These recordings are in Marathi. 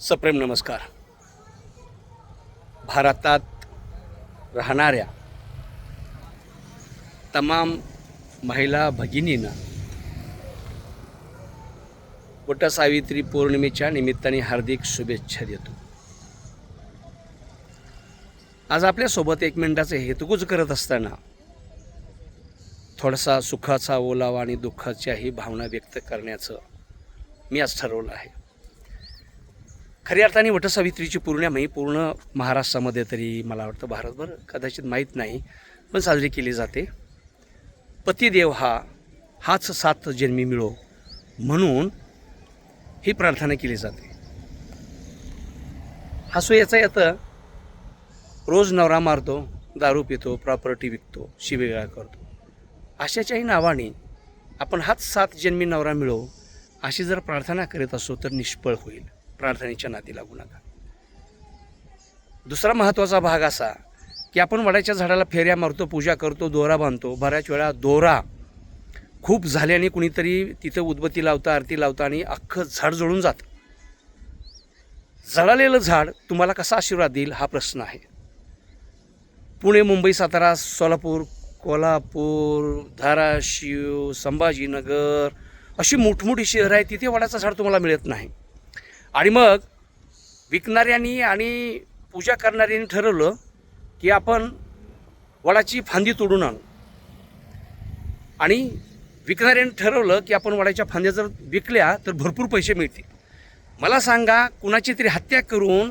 सप्रेम नमस्कार. भारतात राहणाऱ्या तमाम महिला भगिनींना वटसावित्री पौर्णिमेच्या निमित्ताने हार्दिक शुभेच्छा देतो. आज आपल्यासोबत एक मिनिटाचे हेतुकूच करत असताना थोडासा सुखाचा ओलावा आणि दुःखाच्याही भावना व्यक्त करण्याचं मी आज ठरवलं आहे. खऱ्या अर्थाने वटसावित्रीची पौर्णिमा ही पूर्ण महाराष्ट्रामध्ये तरी मला वाटतं भारतभर कदाचित माहीत नाही पण साजरी केली जाते. पतिदेव हा हाच सात जन्मी मिळो म्हणून ही प्रार्थना केली जाते. हसू याचा येतं रोज नवरा मारतो दारू पितो प्रॉपर्टी विकतो शिवेगाळ करतो. अशाच्याही नावाने आपण हाच सात जन्मी नवरा मिळो अशी जर प्रार्थना करीत असो तर निष्फळ होईल. प्रार्थनेच्या नादी लागू नका. दुसरा महत्त्वाचा भाग असा की आपण वडाच्या झाडाला फेऱ्या मारतो पूजा करतो दोरा बांधतो. बऱ्याच वेळा दोरा खूप झाल्याने कुणीतरी तिथं उदबत्ती लावता आरती लावता आणि अख्खं झाड जळून जातं. जळालेलं झाड तुम्हाला कसा आशीर्वाद देईल हा प्रश्न आहे. पुणे मुंबई सातारा सोलापूर कोल्हापूर धाराशिव संभाजीनगर अशी मोठमोठी शहरं आहेत तिथे वडाचं झाड तुम्हाला मिळत नाही. आणि मग विकणाऱ्यांनी आणि पूजा करणाऱ्यांनी ठरवलं की आपण वडाची फांदी तोडून आणू. आणि विकणाऱ्यांनी ठरवलं की आपण वडाच्या फांद्या जर विकल्या तर भरपूर पैसे मिळतील. मला सांगा कुणाची तरी हत्या करून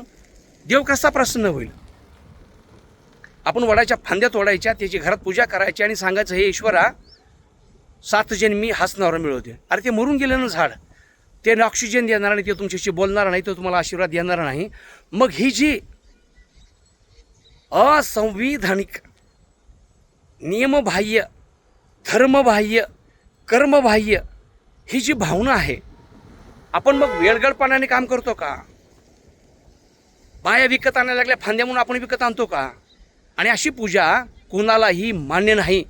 देव कसा प्रसन्न होईल? आपण वडाच्या फांद्या तोडायच्या त्याची घरात पूजा करायची आणि सांगायचं हे ईश्वरा सात जन्मी हाच नवरा मिळवते अरे ते मरून गेलं ना झाड त्याने ऑक्सिजन देणार नाही ते तुमच्याशी बोलणार नाही तो तुम्हाला आशीर्वाद देणार नाही. मग ही जी असंविधानिक नियमबाह्य धर्मबाह्य कर्मबाह्य ही जी भावना आहे आपण मग वेळगडपणाने काम करतो का? बाया विकत आणायला लागल्या फांद्या म्हणून आपण विकत आणतो का? आणि अशी पूजा कुणालाही मान्य नाही.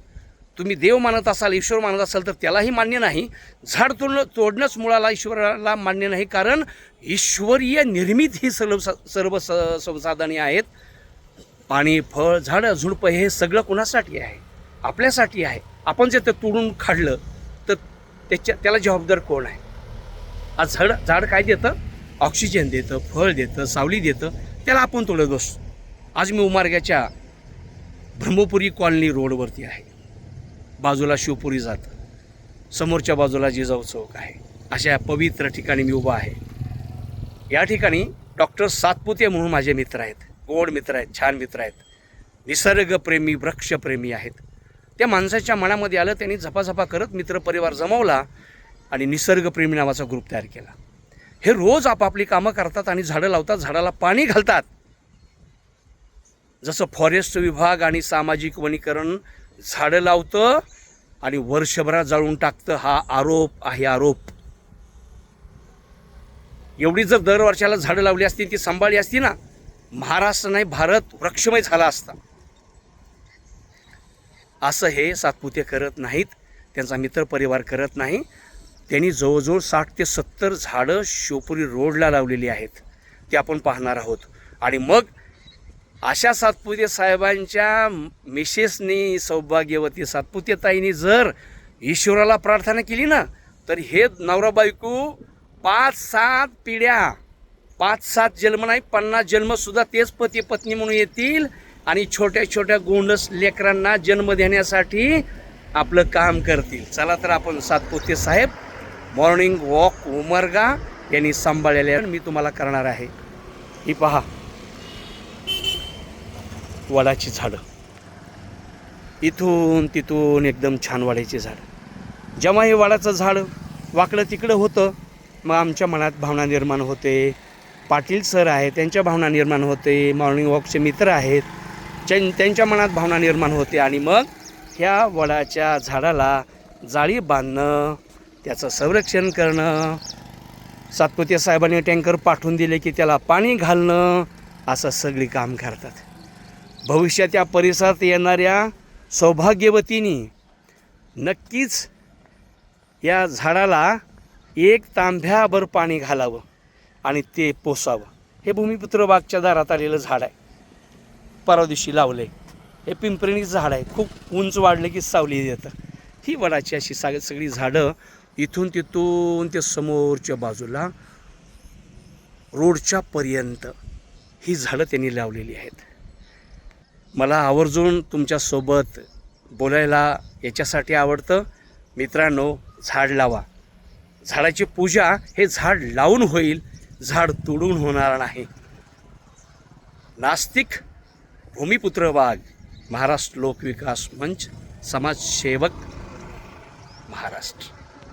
तुम्ही देव मानत असाल ईश्वर मानत असाल तर त्यालाही मान्य नाही. झाड तोडणं तोडणंच मुळाला ईश्वराला मान्य नाही कारण ईश्वरीय निर्मित ही सर्व सर्व स संसाधने आहेत. पाणी फळ झाडं झुडपं हे सगळं कुणासाठी आहे? आपल्यासाठी आहे. आपण जर ते तोडून काढलं तर त्याच्या त्याला जबाबदार कोण आहे? आज झाड झाड काय देतं? ऑक्सिजन देतं फळ देतं सावली देतं त्याला आपण तोडत बसतो. आज मी उमार्ग्याच्या ब्रह्मपुरी कॉलनी रोडवरती आहे. बाजूला शिवपुरी जातं. समोरच्या बाजूला जिजाऊ चौक आहे. अशा पवित्र ठिकाणी मी उभा आहे. या ठिकाणी डॉक्टर सातपुते म्हणून माझे मित्र आहेत. गोड मित्र आहेत छान मित्र आहेत. निसर्गप्रेमी वृक्षप्रेमी आहेत. त्या माणसाच्या मनामध्ये आलं त्यांनी झपाझपा करत मित्रपरिवार जमवला आणि निसर्गप्रेमी नावाचा ग्रुप तयार केला. हे रोज आपापली कामं करतात आणि झाडं लावतात झाडाला पाणी घालतात. जसं फॉरेस्ट विभाग आणि सामाजिक वनीकरण झाडं लावतं आणि वर्षभरात जाळून टाकतं हा आरोप आहे आरोप. एवढी जर दर वर्षाला झाडं लावली असती ती सांभाळली असती ना महाराष्ट्र नाही भारत वृक्षमय झाला असता. असं हे सातपुते करत नाहीत त्यांचा मित्रपरिवार करत नाही. त्यांनी जवळजवळ साठ ते सत्तर झाडं शिवपुरी रोडला लावलेली आहेत. ते आपण पाहणार आहोत. आणि मग अशा सातपुते साहेबांच्या मिसेसनी सौभाग्यवती सातपुतेताईंनी जर ईश्वराला प्रार्थना केली ना तर हे नवरा बायको पाच सात पिढ्या पाच सात जन्म नाही पन्नास जन्मसुद्धा तेच पती पत्नी म्हणून येतील आणि छोट्या छोट्या गोंडस लेकरांना जन्म देण्यासाठी आपलं काम करतील. चला तर आपण सातपुते साहेब मॉर्निंग वॉक उमरगा यांनी सांभाळलेले मी तुम्हाला करणार आहे. ही पहा. वडाची झाडं. इथून तिथून एकदम छान वाढायची झाड. जेव्हा हे वडाचं झाड वाकडं तिकडं होतं मग आमच्या मनात भावना निर्माण होते. पाटील सर आहे त्यांच्या भावना निर्माण होते. मॉर्निंग वॉकचे मित्र आहेत. त्यां त्यांच्या मनात भावना निर्माण होते. आणि मग ह्या वडाच्या झाडाला जाळी बांधणं त्याचं संरक्षण करणं सातपुते साहेबांनी टँकर पाठवून दिले की त्याला पाणी घालणं असं सगळी काम करतात. भविष्यात या परिसरात येणाऱ्या सौभाग्यवतीनी नक्कीच या झाडाला एक तांब्याभर पाणी घालावं आणि ते पोसावं. हे भूमिपुत्र बागच्या दारात आलेलं झाड आहे. परवा दिवशी लावलं आहे हे पिंपरीणी झाड आहे. खूप उंच वाढलं की सावली येतं. ही वडाची अशी साग सगळी झाडं इथून तिथून ते समोरच्या बाजूला रोडच्या पर्यंत ही झाडं त्यांनी लावलेली आहेत. मला आवर्जून तुमच्यासोबत बोलायला याच्यासाठी आवडतं. मित्रांनो झाड लावा. झाडाची पूजा हे झाड लावून होईल झाड तोडून होणार नाही. नास्तिक भूमिपुत्र वाघ महाराष्ट्र लोकविकास मंच समाजसेवक महाराष्ट्र.